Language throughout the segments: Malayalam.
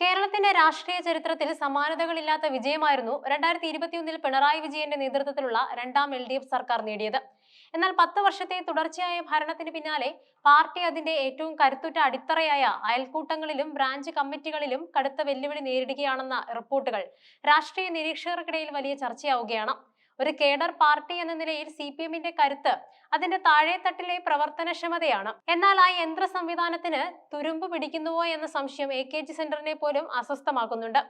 കേരളത്തിന്റെ രാഷ്ട്രീയ ചരിത്രത്തിൽ സമാനതകളില്ലാത്ത വിജയമായിരുന്നു രണ്ടായിരത്തി ഇരുപത്തിയൊന്നിൽ പിണറായി വിജയന്റെ നേതൃത്വത്തിലുള്ള രണ്ടാം എൽ ഡി എഫ് സർക്കാർ നേടിയത്. എന്നാൽ പത്ത് വർഷത്തെ തുടർച്ചയായ ഭരണത്തിന് പിന്നാലെ പാർട്ടി അതിന്റെ ഏറ്റവും കരുത്തുറ്റ അടിത്തറയായ അയൽക്കൂട്ടങ്ങളിലും ബ്രാഞ്ച് കമ്മിറ്റികളിലും കടുത്ത വെല്ലുവിളി നേരിടുകയാണെന്ന റിപ്പോർട്ടുകൾ രാഷ്ട്രീയ നിരീക്ഷകർക്കിടയിൽ വലിയ ചർച്ചയാവുകയാണ്. ഒരു കേഡർ പാർട്ടി എന്ന നിലയിൽ സി പി എമ്മിന്റെ കരുത്ത് അതിന്റെ താഴെത്തട്ടിലെ പ്രവർത്തനക്ഷമതയാണ്. എന്നാൽ ആ യന്ത്ര സംവിധാനത്തിന് തുരുമ്പ് പിടിക്കുന്നുവോ എന്ന സംശയം എ കെ ജി സെന്ററിനെ പോലും അസ്വസ്ഥമാക്കുന്നുണ്ട്.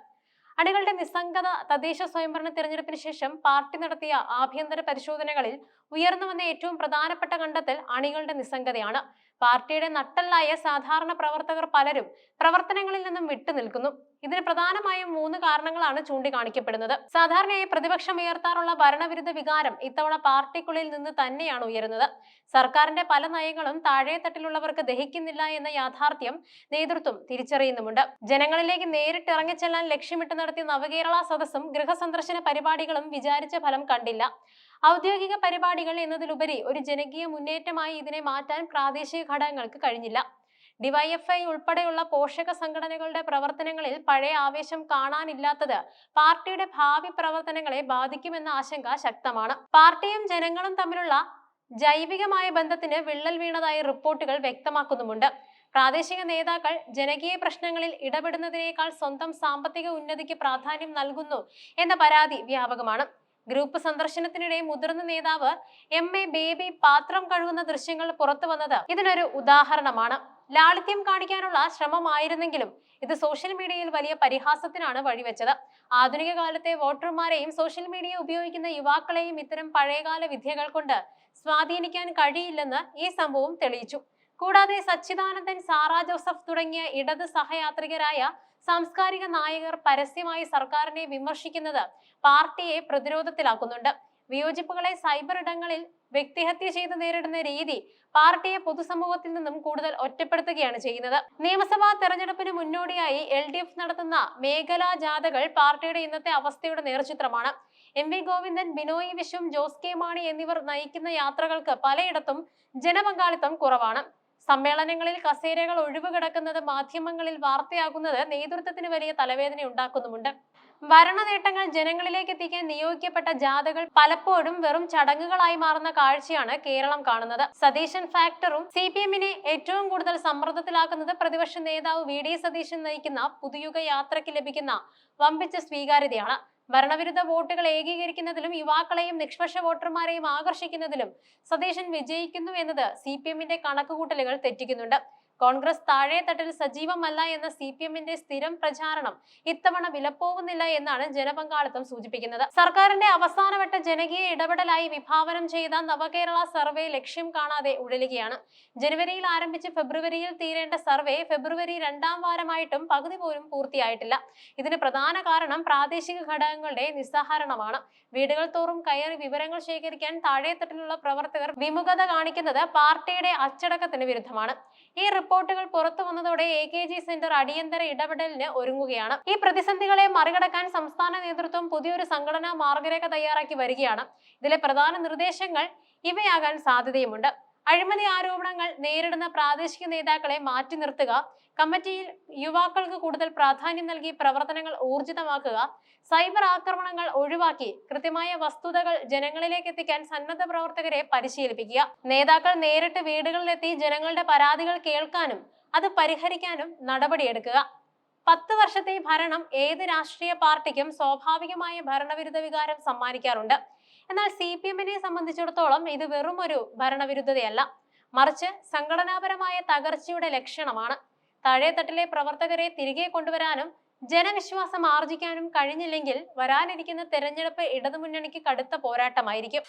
അണികളുടെ നിസ്സംഗത തദ്ദേശ സ്വയംഭരണ തിരഞ്ഞെടുപ്പിന് ശേഷം പാർട്ടി നടത്തിയ ആഭ്യന്തര പരിശോധനകളിൽ ഉയർന്നു വന്ന ഏറ്റവും പ്രധാനപ്പെട്ട കണ്ടെത്തൽ അണികളുടെ നിസ്സംഗതയാണ്. പാർട്ടിയുടെ നട്ടല്ലായ സാധാരണ പ്രവർത്തകർ പലരും പ്രവർത്തനങ്ങളിൽ നിന്നും വിട്ടുനിൽക്കുന്നു ഇതിന് പ്രധാനമായും മൂന്ന് കാരണങ്ങളാണ് ചൂണ്ടിക്കാണിക്കപ്പെടുന്നത്. സാധാരണയായി പ്രതിപക്ഷം ഉയർത്താറുള്ള ഭരണവിരുദ്ധ വികാരം ഇത്തവണ പാർട്ടിക്കുള്ളിൽ നിന്ന് തന്നെയാണ് ഉയരുന്നത്. സർക്കാരിന്റെ പല നയങ്ങളും താഴെത്തട്ടിലുള്ളവർക്ക് ദഹിക്കുന്നില്ല എന്ന യാഥാർത്ഥ്യം നേതൃത്വം തിരിച്ചറിയുന്നുമുണ്ട്. ജനങ്ങളിലേക്ക് നേരിട്ട് ഇറങ്ങിച്ചെല്ലാൻ ലക്ഷ്യമിട്ട് നടത്തിയ നവകേരള സദസ്സും ഗൃഹസന്ദർശന പരിപാടികളും വിചാരിച്ച ഫലം കണ്ടില്ല. ഔദ്യോഗിക പരിപാടികൾ എന്നതിലുപരി ഒരു ജനകീയ മുന്നേറ്റമായി ഇതിനെ മാറ്റാൻ പ്രാദേശിക ഘടകങ്ങൾക്ക് കഴിഞ്ഞില്ല. ഡിവൈഎഫ്ഐ ഉൾപ്പെടെയുള്ള പോഷക സംഘടനകളുടെ പ്രവർത്തനങ്ങളിൽ പഴയ ആവേശം കാണാനില്ലാത്തത് പാർട്ടിയുടെ ഭാവി പ്രവർത്തനങ്ങളെ ബാധിക്കുമെന്ന ആശങ്ക ശക്തമാണ്. പാർട്ടിയും ജനങ്ങളും തമ്മിലുള്ള ജൈവികമായ ബന്ധത്തിന് വിള്ളൽ വീണതായി റിപ്പോർട്ടുകൾ വ്യക്തമാക്കുന്നുമുണ്ട്. പ്രാദേശിക നേതാക്കൾ ജനകീയ പ്രശ്നങ്ങളിൽ ഇടപെടുന്നതിനേക്കാൾ സ്വന്തം സാമ്പത്തിക ഉന്നതിക്ക് പ്രാധാന്യം നൽകുന്നു എന്ന പരാതി വ്യാപകമാണ്. ഗ്രൂപ്പ് സന്ദർശനത്തിനിടെ മുതിർന്ന നേതാവ് എം. എ. ബേബി പാത്രം കഴുകുന്ന ദൃശ്യങ്ങൾ പുറത്തു വന്നത് ഇതിനൊരു ഉദാഹരണമാണ്. ലാളിത്യം കാണിക്കാനുള്ള ശ്രമമായിരുന്നെങ്കിലും ഇത് സോഷ്യൽ മീഡിയയിൽ വലിയ പരിഹാസത്തിനാണ് വഴിവെച്ചത്. ആധുനിക കാലത്തെ വോട്ടർമാരെയും സോഷ്യൽ മീഡിയ ഉപയോഗിക്കുന്ന യുവാക്കളെയും ഇത്തരം പഴയകാല വിദ്യകൾ കൊണ്ട് സ്വാധീനിക്കാൻ കഴിയില്ലെന്ന് ഈ സംഭവം തെളിയിച്ചു. കൂടാതെ സച്ചിദാനന്ദൻ സാറാ ജോസഫ് തുടങ്ങിയ ഇടത് സഹയാത്രികരായ സാംസ്കാരിക നായകർ പരസ്യമായി സർക്കാരിനെ വിമർശിക്കുന്നത് പാർട്ടിയെ പ്രതിരോധത്തിലാക്കുന്നുണ്ട്. വിയോജിപ്പുകളെ സൈബർ ഇടങ്ങളിൽ വ്യക്തിഹത്യ ചെയ്ത് നേരിടുന്ന രീതി പാർട്ടിയെ പൊതുസമൂഹത്തിൽ നിന്നും കൂടുതൽ ഒറ്റപ്പെടുത്തുകയാണ് ചെയ്യുന്നത്. നിയമസഭാ തെരഞ്ഞെടുപ്പിന് മുന്നോടിയായി എൽ ഡി എഫ് നടത്തുന്ന മേഖലാ ജാഥകൾ പാർട്ടിയുടെ ഇന്നത്തെ അവസ്ഥയുടെ നേർചിത്രമാണ്. M V Govindan Binoy Viswam Jose K Mani എന്നിവർ നയിക്കുന്ന യാത്രകൾക്ക് പലയിടത്തും ജനപങ്കാളിത്തം കുറവാണ്. സമ്മേളനങ്ങളിൽ കസേരകൾ ഒഴിവുകിടക്കുന്നത് മാധ്യമങ്ങളിൽ വാർത്തയാകുന്നത് നേതൃത്വത്തിന് വലിയ തലവേദന ഉണ്ടാക്കുന്നുമുണ്ട്. ഭരണ നേട്ടങ്ങൾ ജനങ്ങളിലേക്ക് എത്തിക്കാൻ നിയോഗിക്കപ്പെട്ട ജാഥകൾ പലപ്പോഴും വെറും ചടങ്ങുകളായി മാറുന്ന കാഴ്ചയാണ് കേരളം കാണുന്നത്. സതീശൻ ഫാക്ടറും സി പി എമ്മിനെ ഏറ്റവും കൂടുതൽ സമ്മർദ്ദത്തിലാക്കുന്നത് പ്രതിപക്ഷ നേതാവ് വി ഡി സതീശൻ നയിക്കുന്ന പുതുയുഗ യാത്രയ്ക്ക് ലഭിക്കുന്ന വമ്പിച്ച സ്വീകാര്യതയാണ്. ഭരണവിരുദ്ധ വോട്ടുകൾ ഏകീകരിക്കുന്നതിലും യുവാക്കളെയും നിഷ്പക്ഷ വോട്ടർമാരെയും ആകർഷിക്കുന്നതിലും സതീശൻ വിജയിക്കുന്നു എന്നത് സി പി എമ്മിന്റെ കണക്കുകൂട്ടലുകൾ തെറ്റിക്കുന്നുണ്ട്. കോൺഗ്രസ് താഴെത്തട്ടിൽ സജീവമല്ല എന്ന സി പി എമ്മിന്റെ സ്ഥിരം പ്രചാരണം ഇത്തവണ വിലപ്പോകുന്നില്ല എന്നാണ് ജനപങ്കാളിത്തം സൂചിപ്പിക്കുന്നത്. സർക്കാരിന്റെ അവസാനവട്ട ജനകീയ ഇടപെടലായി വിഭാവനം ചെയ്ത നവകേരള സർവേ ലക്ഷ്യം കാണാതെ ഉഴലുകയാണ്. ജനുവരിയിൽ ആരംഭിച്ച് ഫെബ്രുവരിയിൽ തീരേണ്ട സർവേ ഫെബ്രുവരി രണ്ടാം വാരമായിട്ടും പകുതി പോലും പൂർത്തിയായിട്ടില്ല. ഇതിന് പ്രധാന കാരണം പ്രാദേശിക ഘടകങ്ങളുടെ നിസ്സഹരണമാണ് വീടുകൾ തോറും കയറി വിവരങ്ങൾ ശേഖരിക്കാൻ താഴെത്തട്ടിലുള്ള പ്രവർത്തകർ വിമുഖത കാണിക്കുന്നത് പാർട്ടിയുടെ അച്ചടക്കത്തിന് വിരുദ്ധമാണ്. ഈ റിപ്പോർട്ടുകൾ പുറത്തു വന്നതോടെ എ കെ ജി സെന്റർ അടിയന്തര ഇടപെടലിന് ഒരുങ്ങുകയാണ്. ഈ പ്രതിസന്ധികളെ മറികടക്കാൻ സംസ്ഥാന നേതൃത്വം പുതിയൊരു സംഘടനാ മാർഗരേഖ തയ്യാറാക്കി വരികയാണ്. ഇതിലെ പ്രധാന നിർദ്ദേശങ്ങൾ ഇവയാകാൻ സാധ്യതയുമുണ്ട്. അഴിമതി ആരോപണങ്ങൾ നേരിടുന്ന പ്രാദേശിക നേതാക്കളെ മാറ്റി നിർത്തുക കമ്മിറ്റിയിൽ യുവാക്കൾക്ക് കൂടുതൽ പ്രാധാന്യം നൽകി പ്രവർത്തനങ്ങൾ ഊർജിതമാക്കുക സൈബർ ആക്രമണങ്ങൾ ഒഴിവാക്കി കൃത്യമായ വസ്തുതകൾ ജനങ്ങളിലേക്ക് എത്തിക്കാൻ സന്നദ്ധ പ്രവർത്തകരെ പരിശീലിപ്പിക്കുക നേതാക്കൾ നേരിട്ട് വീടുകളിലെത്തി ജനങ്ങളുടെ പരാതികൾ കേൾക്കാനും അത് പരിഹരിക്കാനും നടപടിയെടുക്കുക. പത്ത് വർഷത്തെ ഭരണം ഏത് രാഷ്ട്രീയ പാർട്ടിക്കും സ്വാഭാവികമായ ഭരണവിരുദ്ധ വികാരം സമ്മാനിക്കാറുണ്ട്. എന്നാൽ സി പി എമ്മിനെ സംബന്ധിച്ചിടത്തോളം ഇത് വെറും ഒരു ഭരണവിരുദ്ധതയല്ല. മറിച്ച് സംഘടനാപരമായ തകർച്ചയുടെ ലക്ഷണമാണ്. താഴെത്തട്ടിലെ പ്രവർത്തകരെ തിരികെ കൊണ്ടുവരാനും ജനവിശ്വാസം ആർജിക്കാനും കഴിഞ്ഞില്ലെങ്കിൽ വരാനിരിക്കുന്ന തെരഞ്ഞെടുപ്പ് ഇടതുമുന്നണിക്ക് കടുത്ത പോരാട്ടമായിരിക്കും.